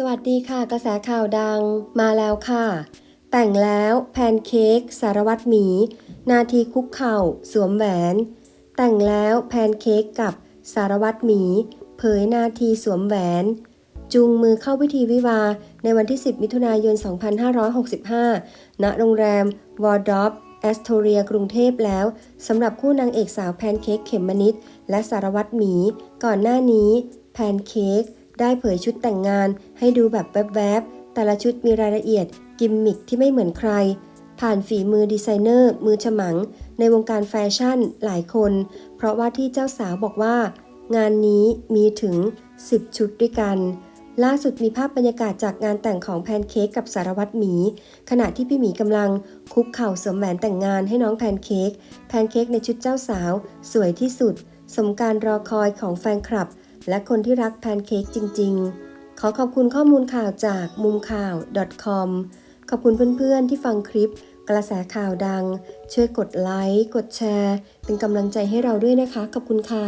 สวัสดีค่ะ กระแสข่าวดังมาแล้วค่ะ แต่งแล้วแพนเค้กสารวัตรหมี นาทีคุกเข่า สวมแหวน แต่งแล้วแพนเค้กกับสารวัตรหมี เผยนาทีสวมแหวน จูงมือเข้าพิธีวิวา ในวันที่ 10 มิถุนายน 2565 ณ โรงแรมวอร์ดอฟแอสโทเรียกรุงเทพแล้วสำหรับคู่นางเอกสาวแพนเค้กเขมมนิดและสารวัตรหมี ก่อนหน้านี้แพนเค้ก ได้เผยชุดแต่งงานให้ดูแบบแวบๆ แต่ละชุดมีรายละเอียด กิมมิคที่ไม่เหมือนใคร ผ่านฝีมือดีไซเนอร์ มือฉมัง ในวงการแฟชั่นหลายคน เพราะว่าที่เจ้าสาวบอกว่า งานนี้มีถึง 10 ชุดด้วยกัน ล่าสุดมีภาพบรรยากาศจากงานแต่งของแพนเค้กกับสารวัตรหมี ขณะที่พี่หมีกำลังคุกเข่าสวมแหวนแต่งงานให้น้องแพนเค้ก แพนเค้กในชุดเจ้าสาว สวยที่สุด สมการรอคอยของแฟนคลับ และคนที่รักแพนเค้กจริง ๆ ขอขอบคุณข้อมูลข่าวจากมุมข่าว .com ขอบคุณเพื่อนๆที่ฟังคลิป กระแสข่าวดัง ช่วยกดไลค์ กดแชร์ เป็นกำลังใจให้เราด้วยนะคะ ขอบคุณค่ะ